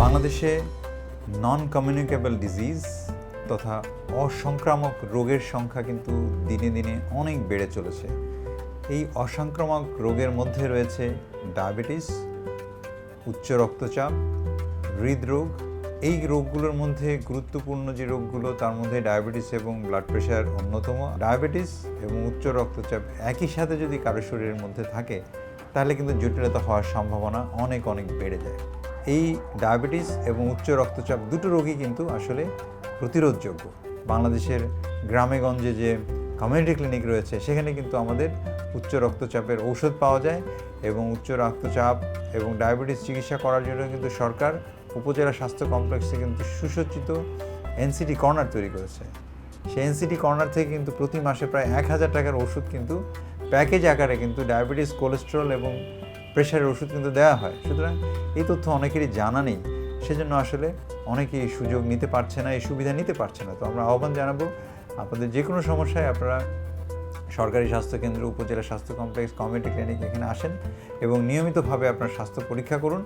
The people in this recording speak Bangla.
বাংলাদেশে নন কমিউনিকেবল ডিজিজ তথা অসংক্রামক রোগের সংখ্যা কিন্তু দিনে দিনে অনেক বেড়ে চলেছে। এই অসংক্রামক রোগের মধ্যে রয়েছে ডায়াবেটিস, উচ্চ রক্তচাপ, হৃদরোগ। এই রোগগুলোর মধ্যে গুরুত্বপূর্ণ যে রোগগুলো, তার মধ্যে ডায়াবেটিস এবং ব্লাড প্রেশার অন্যতম। ডায়াবেটিস এবং উচ্চ রক্তচাপ একই সাথে যদি কারও শরীরের মধ্যে থাকে, তাহলে কিন্তু জটিলতা হওয়ার সম্ভাবনা অনেক অনেক বেড়ে যায়। এই ডায়াবেটিস এবং উচ্চ রক্তচাপ দুটো রোগই কিন্তু আসলে প্রতিরোধযোগ্য। বাংলাদেশের গ্রামে গঞ্জে যে কমিউনিটি ক্লিনিক রয়েছে, সেখানে কিন্তু আমাদের উচ্চ রক্তচাপের ঔষধ পাওয়া যায় এবং উচ্চ রক্তচাপ এবং ডায়াবেটিস চিকিৎসা করার জন্য কিন্তু সরকার উপজেলা স্বাস্থ্য কমপ্লেক্সে কিন্তু সুসজ্জিত এনসিটি কর্নার তৈরি করেছে। সেই এনসিটি কর্নার থেকে কিন্তু প্রতি মাসে প্রায় এক হাজার টাকার ওষুধ কিন্তু প্যাকেজ আকারে কিন্তু ডায়াবেটিস, কোলেস্ট্রল এবং প্রেশারের ওষুধ কিন্তু দেওয়া হয়। সুতরাং এই তথ্য অনেকেরই জানা নেই। সেজন্য আসলে অনেকেই এই সুযোগ নিতে পারছে না, এই সুবিধা নিতে পারছে না। তো আমরা আহ্বান জানাব, আপনাদের যে কোনো সমস্যায় আপনারা সরকারি স্বাস্থ্যকেন্দ্র উপজেলা স্বাস্থ্য কমপ্লেক্স, কমিউনিটি ক্লিনিক এখানে আসেন এবং নিয়মিতভাবে আপনার স্বাস্থ্য পরীক্ষা করুন।